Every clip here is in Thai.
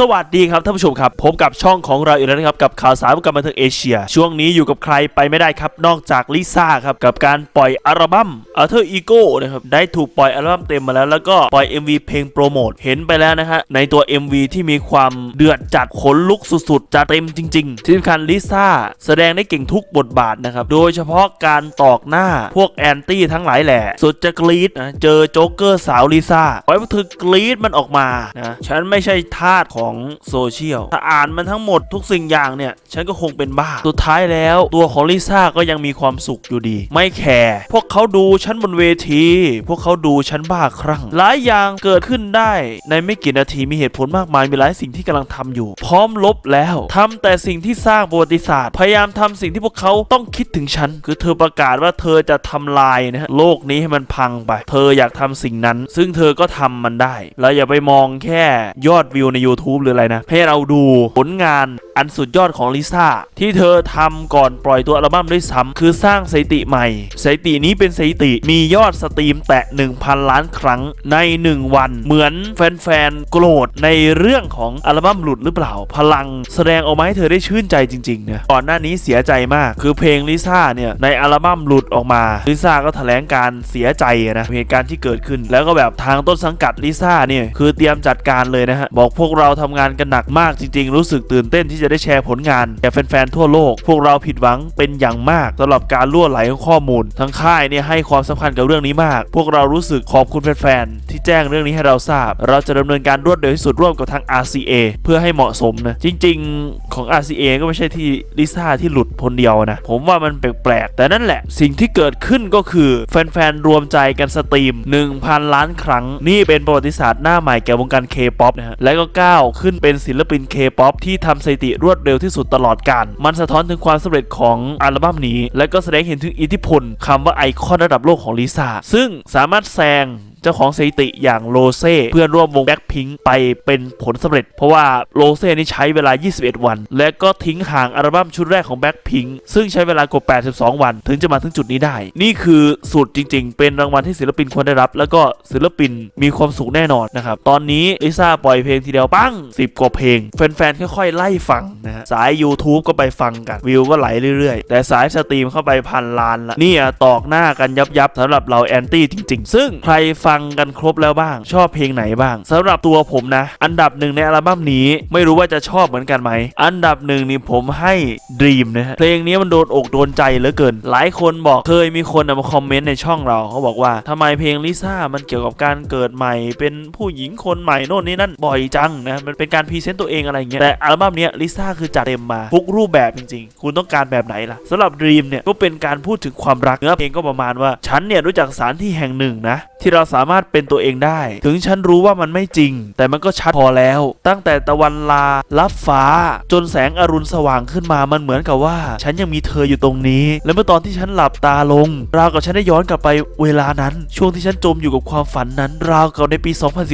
สวัสดีครับท่านผู้ชมครับพบกับช่องของเราอีกแล้วนะครับกับข่าวสารวงการบันเทิงเอเชีย ช่วงนี้อยู่กับใครไปไม่ได้ครับ นอกจากลิซ่าครับกับการปล่อยอัลบั้ม Alter Ego นะครับได้ถูกปล่อยอัลบั้มเต็มมาแล้วแล้วก็ปล่อย MV เพลงโปรโมทเห็นไปแล้วนะฮะในตัว MV ที่มีความเดือดจัดขนลุกสุดๆจัดเต็มจริง ๆ ที่สำคัญลิซ่าแสดงได้เก่งทุกบทบาทนะครับโดยเฉพาะการตอกหน้าพวกแอนตี้ทั้งหลายแหละสุดจะกรี๊ดนะเจอโจ๊กเกอร์สาวลิซ่าไว้ว่าเธอกรี๊ดมันออกมานะฉันไม่ใช่ทาสของโซเชียลถ้าอ่านมันทั้งหมดทุกสิ่งอย่างเนี่ย ฉันก็คงเป็นบ้า สุดท้ายแล้วตัวของลิซ่าก็ยังมีความสุขอยู่ดี ไม่แคร์พวกเขาดูฉันบนเวที พวกเขาดูฉันบ้าครั่ง หลายอย่างเกิดขึ้นได้ ในไม่กี่นาทีมีเหตุผลมากมายมีหลายสิ่งที่กำลังทำอยู่ พร้อมลบแล้วทำแต่สิ่งที่สร้างประวัติศาสตร์ พยายามทำสิ่งที่พวกเขาต้องคิดถึงฉัน คือเธอประกาศว่าเธอจะทำลายนะฮะโลกนี้ให้มันพังไป เธออยากทำสิ่งนั้น ซึ่งเธอก็ทำมันได้ แล้วอย่าไปมองแค่ยอดวิวใน YouTube หรืออะไรนะให้เราดูผลงานอันสุดยอดของลิซ่าที่เธอทำก่อนปล่อยตัวอัลบั้มด้วยซ้ำคือสร้างสถิติใหม่ สถิตินี้เป็นสถิติมียอดสตรีมแตะ 1,000 ล้านครั้งใน 1 วัน เหมือนแฟนๆ โกรธในเรื่องของอัลบั้มหลุดหรือเปล่า พลังแสดงออกมาให้เธอได้ชื่นใจจริงๆนะก่อนหน้านี้เสียใจมาก คือเพลงลิซ่าเนี่ย ในอัลบั้มหลุดออกมาลิซ่าก็แถลงการเสียใจนะเหตุการณ์ที่เกิดขึ้น แล้วก็แบบทางต้นสังกัดลิซ่าเนี่ยคือเตรียมจัดการเลยนะฮะบอกพวกเราทำงานกันหนักมากจริงๆ รู้สึกตื่นเต้นที่จะได้แชร์ผลงานแก่แฟนๆทั่วโลก พวกเราผิดหวังเป็นอย่างมากสำหรับการล่วไหลของข้อมูล ทั้งค่ายเนี่ยให้ความสำคัญกับเรื่องนี้มาก พวกเรารู้สึกขอบคุณแฟนๆที่แจ้งเรื่องนี้ให้เราทราบ เราจะดำเนินการรวดเร็วที่สุดร่วมกับทาง RCA เพื่อให้เหมาะสมนะจริง ๆ ของ RCA ก็ไม่ใช่ที่ลิซ่าที่หลุดคนเดียวนะผมว่ามันแปลกๆแต่นั่นแหละสิ่งที่เกิดขึ้นก็คือแฟนๆรวมใจกันสตรีม 1,000 ล้านครั้ง นี่เป็นประวัติศาสตร์หน้าใหม่แก่วงการ K-POP นะฮะและก็ก้าวขึ้นเป็นศิลปินเคป๊อปที่ทำสถิติรวดเร็วที่สุดตลอดกาลมันสะท้อนถึงความสำเร็จของอัลบั้มนี้ และก็แสดงเห็นถึงอิทธิพลคำว่าไอคอนระดับโลกของลิซ่าซึ่งสามารถแซง จ้าของสถิติอย่างโรเซ่เพื่อนร่วมวงแบ็คพิงไปเป็นผลสำเร็จ เพราะว่าโรเซ่นี่ใช้เวลา 21 วัน และก็ทิ้งห่างอัลบั้มชุดแรกของแบ็คพิงซึ่งใช้เวลากว่า 82 วัน ถึงจะมาถึงจุดนี้ได้ นี่คือสูตรจริง ๆ เป็นรางวัลที่ศิลปินควรได้รับ แล้วก็ศิลปินมีความสุขแน่นอนนะครับตอนนี้ลิซ่าปล่อยเพลงทีเดียวปั้ง 10 กว่าเพลง แฟนๆค่อยๆไล่ฟังนะฮะสาย YouTube ก็ไปฟังกันวิวก็ไหลเรื่อยๆ แต่สายสตรีมเข้าไปพันล้านละนี่ยตอกหน้ากันยับๆสำหรับเราแอนตี้จริง ๆ ซึ่งใครฟังังกันครบแล้วบ้าง ชอบเพลงไหนบ้างสำหรับตัวผมนะ อันดับหนึ่งในอัลบั้มนี้ไม่รู้ว่าจะชอบเหมือนกันไหม อันดับหนึ่งนี่ผมให้ Dream นะฮะเพลงนี้มันโดนอกโดนใจเหลือเกิน หลายคนบอกเคยมีคนมาคอมเมนต์ในช่องเราเขาบอกว่าทำไมเพลงลิซ่ามันเกี่ยวกับการเกิดใหม่ เป็นผู้หญิงคนใหม่โน่นนี่นั่นบ่อยจังนะมันเป็นการพรีเซนต์ตัวเองอะไรอย่างเงี้ยแต่อัลบั้มนี้ลิซ่าคือจัดเต็มมาทุกรูปแบบจริงๆ คุณต้องการแบบไหนล่ะสำหรับ Dream เนี่ยก็เป็นการพูดถึงความรักเนื้อเพลงก็ประมาณว่าฉันเนี่ยรู้จักสถานที่แห่งหนึ่งนะที่เราสามารถเป็นตัวเองได้ ถึงฉันรู้ว่ามันไม่จริง แต่มันก็ชัดพอแล้ว ตั้งแต่ตะวันลาลับฟ้า จนแสงอรุณสว่างขึ้นมามันเหมือนกับว่า ฉันยังมีเธออยู่ตรงนี้ และเมื่อตอนที่ฉันหลับตาลง ราวกับฉันได้ย้อนกลับไปเวลานั้น ช่วงที่ฉันจมอยู่กับความฝันนั้น ราวกับในปี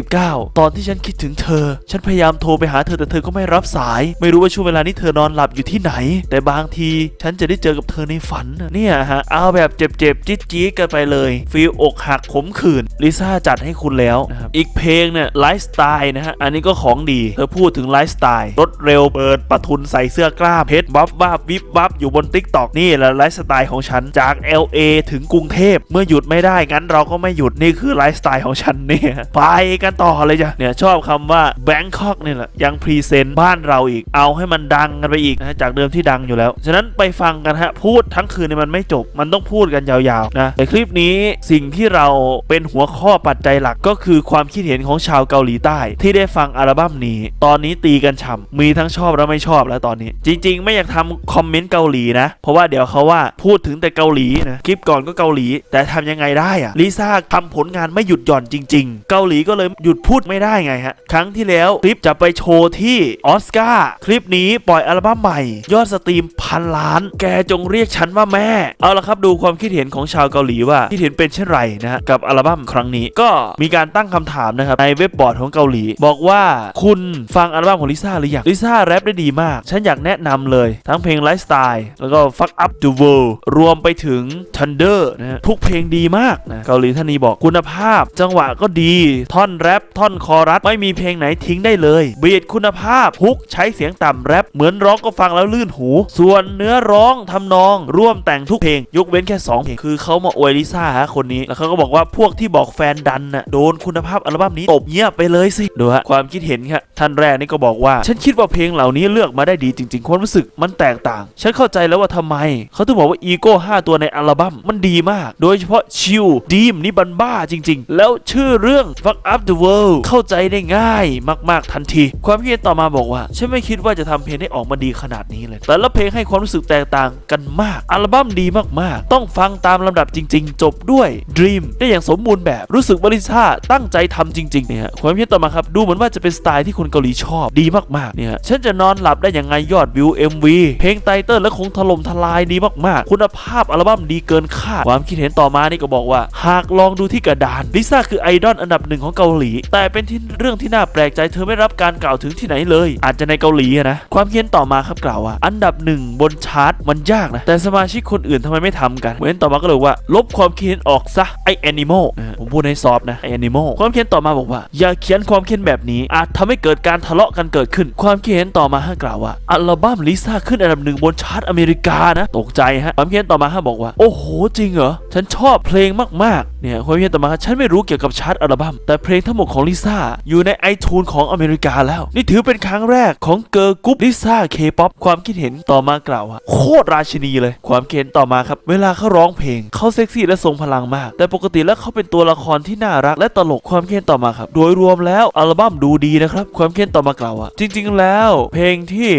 2019 ตอนที่ฉันคิดถึงเธอ ฉันพยายามโทรไปหาเธอแต่เธอก็ไม่รับสาย ไม่รู้ว่าช่วงเวลานี้เธอนอนหลับอยู่ที่ไหน แต่บางทีฉันจะได้เจอกับเธอในฝันเนี่ยฮะเอาแบบเจ็บๆจจี๊ดๆกันไปเลยฟีลอกหักขมขื่นลิซ่าจัดให้คุณแล้วนะครับอีกเพลงเนี่ยไลฟ์สไตล์นะฮะอันนี้ก็ของดีเธอพูดถึงไลฟ์สไตล์รถเร็วเปิดประทุนใส่เสื้อกล้ามเพชรวับวับวิบวับอยู่บนติ๊กตอกนี่แหละไลฟ์สไตล์ของฉันจาก LA ถึงกรุงเทพเมื่อหยุดไม่ได้งั้นเราก็ไม่หยุดนี่คือไลฟ์สไตล์ของฉันเนี่ยไปกันต่อเลยจ้ะเนี่ยชอบคำว่า Bangkok นี่แหละยังพรีเซนต์บ้านเราอีกเอาให้มันดังกันไปอีกนะฮะจากเดิมที่ดังอยู่แล้ว ฉะนั้นไปฟังกันฮะพูดทั้งคืนเนี่ยมันไม่จบ มันต้องพูดกันยาวๆนะในคลิปนี้สิ่งที่เราเป็นหัวข้อปัจจัยหลักก็คือความคิดเห็นของชาวเกาหลีใต้ ที่ได้ฟังอัลบั้มนี้ ตอนนี้ตีกันฉ่ำมีทั้งชอบและไม่ชอบแล้วตอนนี้ จริง ๆ ไม่อยากทำคอมเมนต์เกาหลีนะ เพราะว่าเดี๋ยวเขาว่าพูดถึงแต่เกาหลีนะคลิปก่อนก็เกาหลี แต่ทำยังไงได้อะลิซ่าทำผลงานไม่หยุดหย่อนจริง ๆ เกาหลีก็เลยหยุดพูดไม่ได้ไงฮะครั้งที่แล้วคลิปจะไปโชว์ที่ออสการ์คลิปนี้ปล่อยอัลบั้มใหม่ ยอดสตรีมพันล้าน แกจงเรียกฉันว่าแม่ เอาละครับดูความคิดเห็นของชาวเกาหลีว่าคิดเห็นเป็นเช่นไรนะกับอัลบั้มครั้งนี้ ก็มีการตั้งคำถามนะครับในเว็บบอร์ดของเกาหลี บอกว่าคุณฟังอัลบั้มของลิซ่าหรือยังลิซ่าแรปได้ดีมาก ฉันอยากแนะนำเลย ทั้งเพลงไลฟ์สไตล์แล้วก็ Fuck Up the World รวมไปถึง Thunder นะฮะทุกเพลงดีมากนะเกาหลีท่านนี้บอกคุณภาพ จังหวะก็ดีท่อนแรปท่อนคอรัสไม่มีเพลงไหนทิ้งได้เลยบีทคุณภาพฮุกใช้เสียงต่ำแรปเหมือนร้องก็ฟังแล้วลื่นหู ส่วนเนื้อร้องทำนอง ร่วมแต่งทุกเพลง ยกเว้นแค่ 2 เพลง คือเขามาอวยลิซ่าฮะคนนี้ แล้วเขาก็บอกว่าพวกที่บอกแฟนดันน่ะโดนคุณภาพอัลบั้มนี้ตบเงียบไปเลยสิดูฮะความคิดเห็นครับท่านแรกนี่ก็บอกว่า ฉันคิดว่าเพลงเหล่านี้เลือกมาได้ดีจริง ๆ ความรู้สึกมันแตกต่าง ฉันเข้าใจแล้วว่าทำไม เขาถึงบอกว่าอีโก้5ตัวในอัลบั้มมันดีมาก โดยเฉพาะชิลดีมนี่บันบ้าจริง ๆ แล้วชื่อเรื่อง Fuck Up the World เข้าใจได้ง่ายมากๆทันที ความคิดเห็นต่อมาบอกว่า ฉันไม่คิดว่าจะทำเพลงให้ออกมาดีขนาดนี้เลย แต่ละเพลงให้ความรู้สึกแตกต่างกันมาก อัลบั้มดีมากๆ ต้องฟังตามลำดับจริง ๆ จบด้วย Dream ได้อย่างสมบูรณ์แบบรู้สึกบริซ่าตั้งใจทำจริงๆเนี่ยความคิดเห็นต่อมาครับ ดูเหมือนว่าจะเป็นสไตล์ที่คนเกาหลีชอบดีมากๆเนี่ยฉันจะนอนหลับได้อย่างไงยอดวิว MV เพลงไตเติ้ลและคงถล่มทลายดีมากๆ คุณภาพอัลบั้มดีเกินคาดความคิดเห็นต่อมานี่ก็บอกว่า หากลองดูที่กระดานลิซ่าคือไอดอลอันดับหนึ่งของเกาหลี แต่เป็นที่เรื่องที่น่าแปลกใจเธอไม่รับการกล่าวถึงที่ไหนเลย อาจจะในเกาหลีนะความคิดเห็นต่อมาครับกล่าวว่า อันดับหนึ่งบนชาร์ตมันยากนะแต่สมาชิกคนอื่นทำไมไม่ทำกันเว้นต่อมาก็เลยว่า ลบความคิดเห็นออกซะไอแอนิมอลผมพูดให้ซอฟนะไอแอนิมอลความคิดเห็นต่อมาบอกว่า อย่าเขียนความคิดเห็นแบบนี้ อาจทำให้เกิดการทะเลาะกันเกิดขึ้น ความคิดเห็นต่อมาให้กล่าวว่าอัลบั้มลิซ่าขึ้นอันดับหนึ่งบนชาร์ตอเมริกานะตกใจฮะความคิดเห็นต่อมาให้บอกว่า โอ้โหจริงเหรอฉันชอบเพลงมากๆเนี่ยความคิดเห็นต่อมาฉันไม่รู้เกี่ยวกับชาร์ตอัลบั้มแต่เพลงทั้งหมดของลิซ่าอยู่ในไอทูนของอเมริกาแล้ว นี่ถือเป็นครั้งแรกของเกิร์ลกรุ๊ปลิซ่าเคป๊อปความคิดเห็นต่อมากล่าวว่าโคตรราชินีเลย ความคิดเห็นต่อมาครับเวลาเขาร้องเพลงเขาเซ็กซี่และทรงพลังมาก แต่ปกติแล้วเขาเป็นตัวละครที่น่ารักและตลกความเค้นต่อมาครับ โดยรวมแล้วอัลบั้มดูดีนะครับ ความเค้นต่อมากล่าวว่าจริง ๆ แล้ว เพลงที่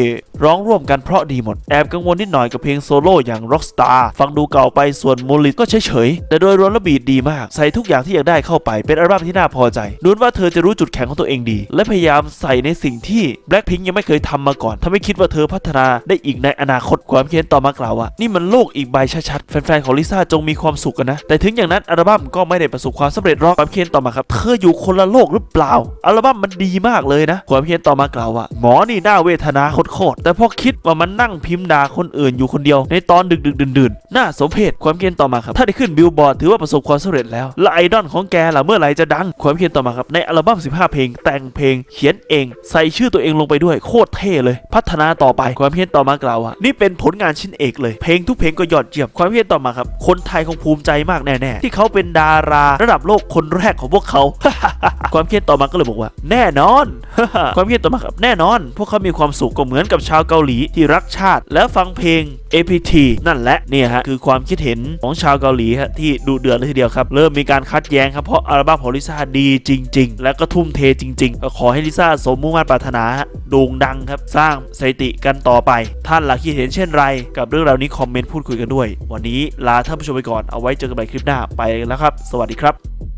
ร้องร่วมกันเพราะดีหมด แอบกังวลนิดหน่อยกับเพลงโซโล่อย่าง Rockstar ฟังดูเก่าไปส่วนมูลิตก็เฉยๆ แต่โดยรวมแล้วบีดดีมาก ใส่ทุกอย่างที่อยากได้เข้าไปเป็นอัลบั้มที่น่าพอใจดูว่าเธอจะรู้จุดแข็งของตัวเองดี และพยายามใส่ในสิ่งที่ Blackpink ยังไม่เคยทำมาก่อนทำให้คิดว่าเธอพัฒนาได้อีกในอนาคตความคิดเห็นต่อมากล่าวว่า นี่มันโลกอีกใบชัดๆแฟนๆของลิซ่าจงมีความสุขกันนะ แต่ถึงอย่างนั้นอัลบั้มก็ไม่ได้ประสบความสำเร็จหรอกความคิดเห็นต่อมาครับเธออยู่คนละโลกหรือเปล่าอัลบั้มมันดีมากเลยนะความคิดเห็นต่อมากล่าวว่าหมอนี่น่าเวทนาโคตรแต่พอคิดว่ามันนั่งพิมพ์ด่าคนอื่นอยู่คนเดียว ในตอนดึกๆดื่นๆน่าสมเพชความคิดเห็นต่อมาครับ ถ้าได้ขึ้นบิลบอร์ดถือว่าประสบความสำเร็จแล้ว และไอดอลของแกล่ะเมื่อไหร่จะดัง ความคิดเห็นต่อมาครับ ในอัลบั้ม 15 เพลง แต่งเพลง เขียนเอง ใส่ชื่อตัวเองลงไปด้วย โคตรเท่เลย พัฒนาต่อไป ความคิดเห็นต่อมากล่าวว่านี่เป็นผลงานชิ้นเอกเลย เพลงทุกเพลงก็ยอดเยี่ยม ความคิดเห็นต่อมาครับ คนไทยคงภูมิใจมากแน่ๆ ที่เขาเป็นดารา ระดับโลกคนแรกของพวกเขา ความคิดต่อมาก็เลยบอกว่า แน่นอน ความคิดต่อมาครับ แน่นอน พวกเขามีความสุขก็เหมือนกับชาวเกาหลีที่รักชาติ และฟังเพลง APT นั่นแหละเนี่ยฮะคือความคิดเห็นของชาวเกาหลีฮะที่ดูเดือดเลยทีเดียวครับ เริ่มมีการคัดแย้งครับเพราะอัลบั้มของลิซ่าดีจริง ๆ และก็ทุ่มเทจริงๆ ขอให้ลิซ่าสมมุ่งมั่นปรารถนาโด่งดังครับสร้างสถิติกันต่อไป ท่านล่ะคิดเห็นเช่นไร กับเรื่องราวนี้คอมเมนต์พูดคุยกันด้วย วันนี้ลาท่านผู้ชมไปก่อนเอาไว้เจอกันใหม่คลิปหน้าไปแล้วครับ สวัสดีครับ